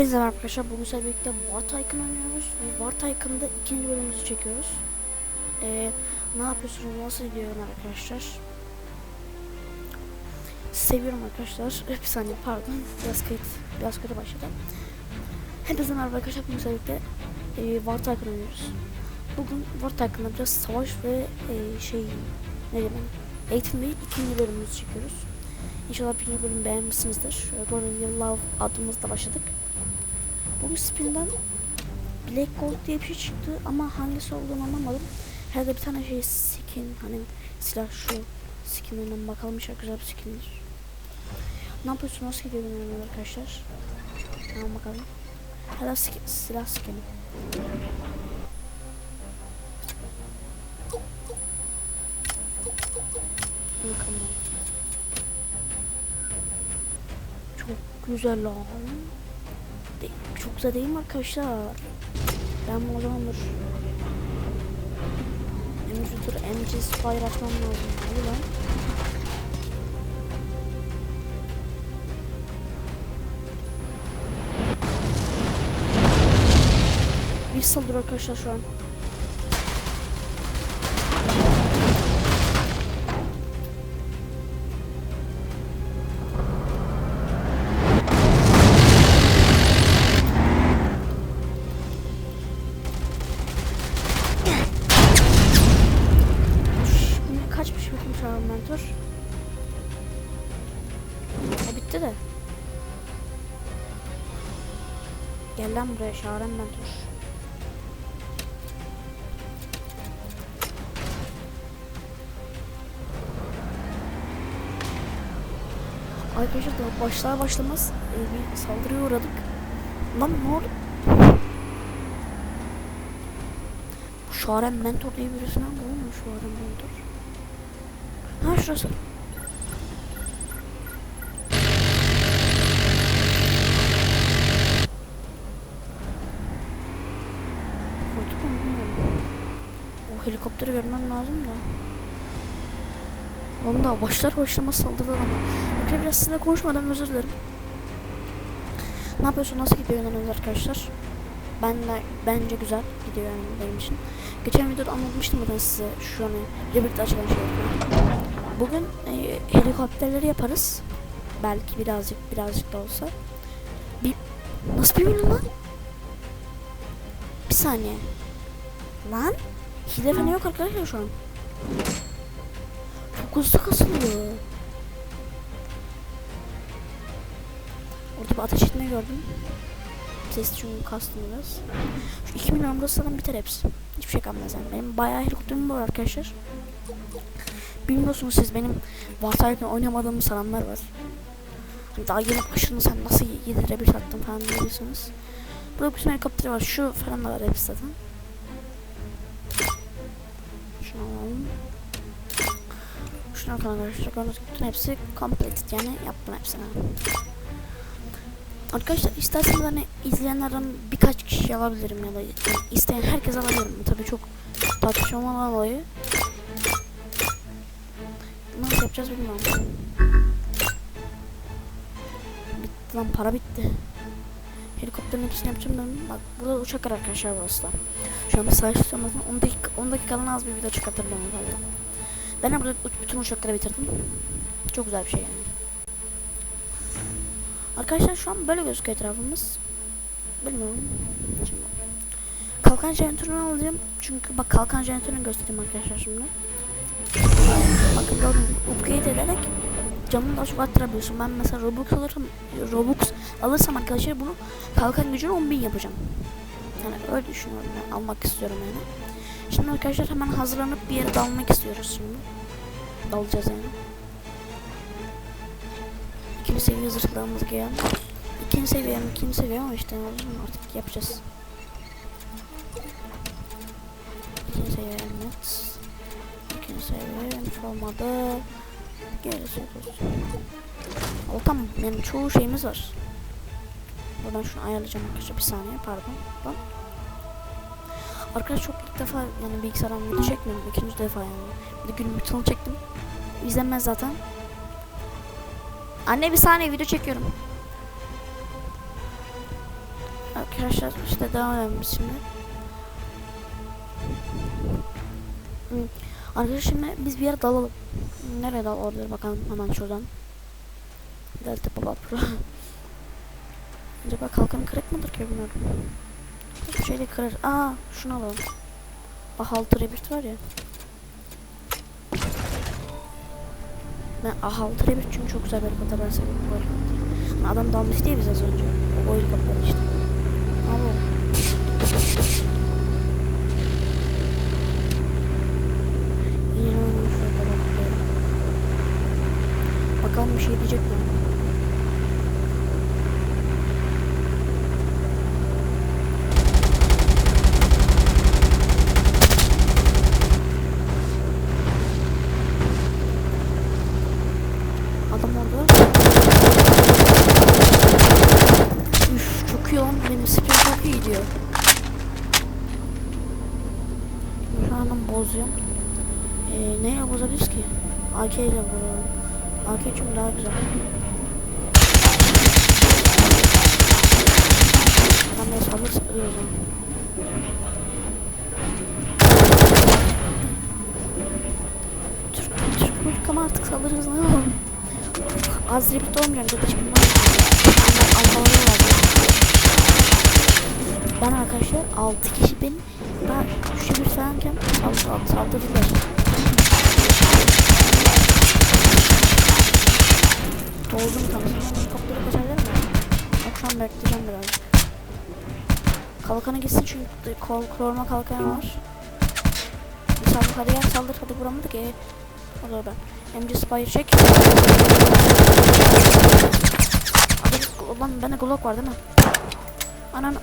Hepinize merhaba arkadaşlar. Bugün sizlerle birlikte War Tycoon oynuyoruz. Ve War Tycoon'da ikinci bölümümüzü çekiyoruz. Ee, ne yapıyorsunuz? Nasıl gidiyor arkadaşlar? Seviyorum arkadaşlar. Bir saniye pardon. Biraz kayıt. Biraz kötü başladı. Hepinize merhaba arkadaşlar. Bugün sizlerle birlikte e, War Tycoon oynuyoruz. Bugün War Tycoon'da biraz savaş ve e, şey ne diyeyim eğitim değil ikinci bölümümüzü çekiyoruz. İnşallah birinci bölümü beğenmişsinizdir. Golden Love adımızda başladık. Bugün Spin'den Black Gold diye bir şey çıktı ama hangisi olduğunu anlamadım. Herhalde bir tane şey skin hani silah şu skinlerinden bakalım inşallah güzel bir skindir. Ne yapıyorsun? Nasıl gidiyor arkadaşlar? Tamam bakalım. Herhalde skin, silah skini. Çok güzel lan. Çok güzel değil mi arkadaşlar? Ben bu o zamandır Emcudur MCS Fire açmam lazım. Hadi lan. Bir saldırı arkadaşlar şu an. Gel lan buraya Şahren mentor. Arkadaşlar daha başlar başlamaz e, bir saldırıya uğradık. Lan ne oldu? Şaren Mentor diye birisinden bu mu Şaren Mentor? Ha şurası. Vurduk mu bilmiyorum. O helikopteri görmem lazım da. Onu da başlar başlamaz saldırdılar ama. Bakın biraz sizinle konuşmadan özür dilerim. Ne yapıyorsun? Nasıl gidiyor yönelimiz arkadaşlar? Ben de, bence güzel gidiyor yani benim için. Geçen videoda anlatmıştım ben size şu an birlikte açılan şeyleri. Bugün e, helikopterleri yaparız. Belki birazcık birazcık da olsa. Bir nasıl bir lan? Bir saniye. Lan? Hile falan yok arkadaşlar şu an. Çok hızlı kasılıyor. Orada bir ateş etme gördüm. Ses çünkü kastım biraz. Şu 2 milyon burasından biter hepsi. Hiçbir şey kalmaz yani. Benim bayağı helikopterim var arkadaşlar. Bilmiyorsunuz siz benim varsayarken oynamadığımı sananlar var. Hani daha yeni başını sen nasıl yedirebilir sattın falan diyorsunuz. Burada bütün helikopteri var. Şu falan da var hepsi zaten. Alalım. Şuna kadar arkadaşlar gördüğünüz bütün hepsi completed yani yaptım hepsini. Arkadaşlar isterseniz hani izleyenlerden birkaç kişi alabilirim ya da yani isteyen herkes alabilirim. Tabii çok tartışmalı olayı. Nasıl yapacağız bilmiyorum. Bitti lan para bitti. Helikopterin hepsini yapacağım ben. Bak burada uçak var arkadaşlar burası da. Şu an bir savaş tutamazdım. 10 dakika 10 dakikadan az bir video çıkartırım galiba. Ben de burada bütün uçakları bitirdim. Çok güzel bir şey yani. Arkadaşlar şu an böyle gözüküyor etrafımız. Bilmiyorum. Şimdi. Kalkan jeneratörünü alacağım. Çünkü bak kalkan jeneratörünü göstereyim arkadaşlar şimdi. Bakın gördüğünüz upgrade ederek camını daha çok arttırabiliyorsun. Ben mesela Robux alırım, Robux alırsam arkadaşlar bunu kalkan gücünü 10.000 yapacağım. Yani öyle düşünüyorum ben. Almak istiyorum yani. Şimdi arkadaşlar hemen hazırlanıp bir yere dalmak istiyoruz şimdi. Dalacağız yani. İkinci seviye zırhlarımızı giyelim. İkinci seviye mi? İkinci seviye ama işte artık yapacağız. İkinci seviye emniyet. İkinci seviye üniformada. Gerisi olsun. O tamam yani çoğu şeyimiz var. Buradan şunu ayarlayacağım arkadaşlar bir saniye pardon. Lan. Arkadaşlar çok ilk defa yani bilgisayardan video çekmiyorum. ikinci defa yani. Bir de günün bütününü çektim. İzlenmez zaten. Anne bir saniye video çekiyorum. Arkadaşlar işte devam edelim şimdi. Hmm. Arkadaşlar şimdi biz bir yere dalalım. Nereye dal olabilir bakalım hemen şuradan. Delta Baba Pro. Acaba kalkan kırık mıdır ki bilmiyorum. Bir şeyle kırar. Aa şunu alalım. Ahaltı Rebirth var ya. Ben Ahaltı Rebirth çünkü çok güzel bir helikopter ben seviyorum bu helikopteri. Adam dalmış diye biz az önce. O helikopter işte. Ama İnanılmaz şurada bakıyorum. Bakalım bir şey diyecek mi? Adam orada. Üf çok iyi lan benim spin çok iyi diyor. Şu an ben bozuyorum. Ee, neyle bozabiliriz ki? AK ile bozalım. AK çünkü daha güzel. Adam biraz alırsa ölüyor o. Türk, Türk ama artık saldırırız ne yapalım? Az ribit olmayacağım dedi şimdi ben Anadolu'ya vardı. Ben arkadaşlar 6 kişi ben ben 3'e 1 falanken saldırdılar. Saldırdılar. Doldum tam. Helikopteri kaçabilir mi? An bekleyeceğim birazcık. Kalkanı gitsin çünkü kol koruma kalkanı var. Saldır hadi gel saldır hadi vuramadık e. O da ben. MG Spire çek. Hadi ulan bende Glock var değil mi? Anan.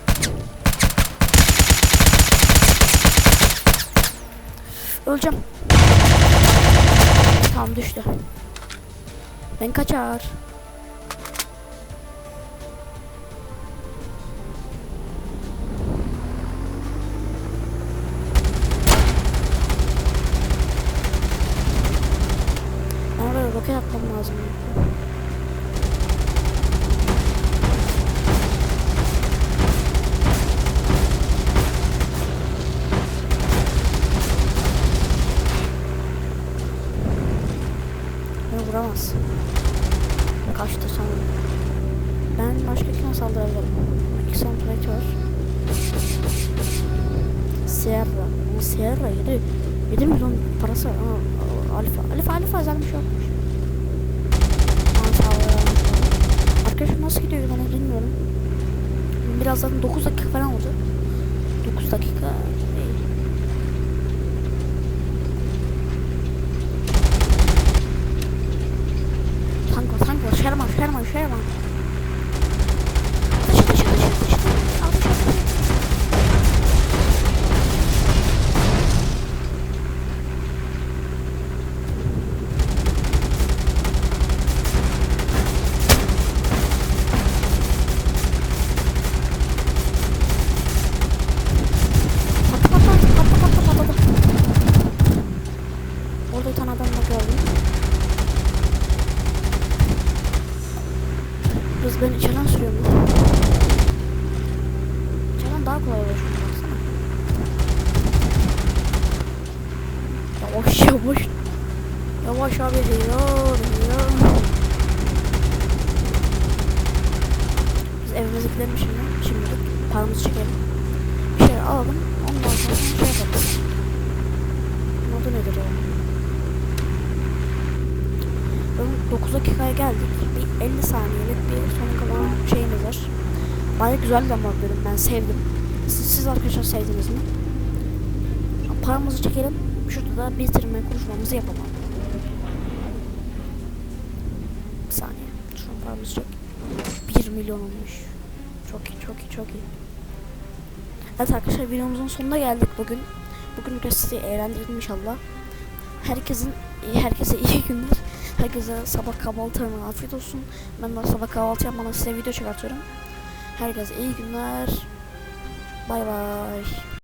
Öleceğim. Tamam düştü. Ben kaçar. Böyle roket atmam lazım. Beni vuramaz. Kaçtı sanırım. Ben başka kime saldırabilirim? İki soundtrack var. Sierra. Ama Sierra 7. 7 milyon parası var. Aa, Alfa. Alfa Alfa özel bir şey ol. Arkadaşlar nasıl gidiyor ben bilmiyorum. Birazdan 9 dakika falan olacak. 9 dakika 有事吗 Yavaş abi diyor. Biz evimize gidelim şimdi. Paramızı çekelim. Bir şey alalım. Ondan sonra şey yapalım. Adı nedir o? Böyle 9 dakikaya geldik. Bir 50 saniyelik bir son kalan şeyimiz var. Baya güzel bir bölüm ben sevdim. Siz, siz arkadaşlar sevdiniz mi? Paramızı çekelim. Şurada da bitirme konuşmamızı yapalım. Şuradan paramızı çek. 1 milyon olmuş. Çok iyi, çok iyi, çok iyi. Evet arkadaşlar videomuzun sonuna geldik bugün. Bugün sizi eğlendirdim inşallah. Herkesin herkese iyi günler. Herkese sabah kahvaltılarına afiyet olsun. Ben de sabah kahvaltı yapmadan size video çıkartıyorum. Herkese iyi günler. Bay bay.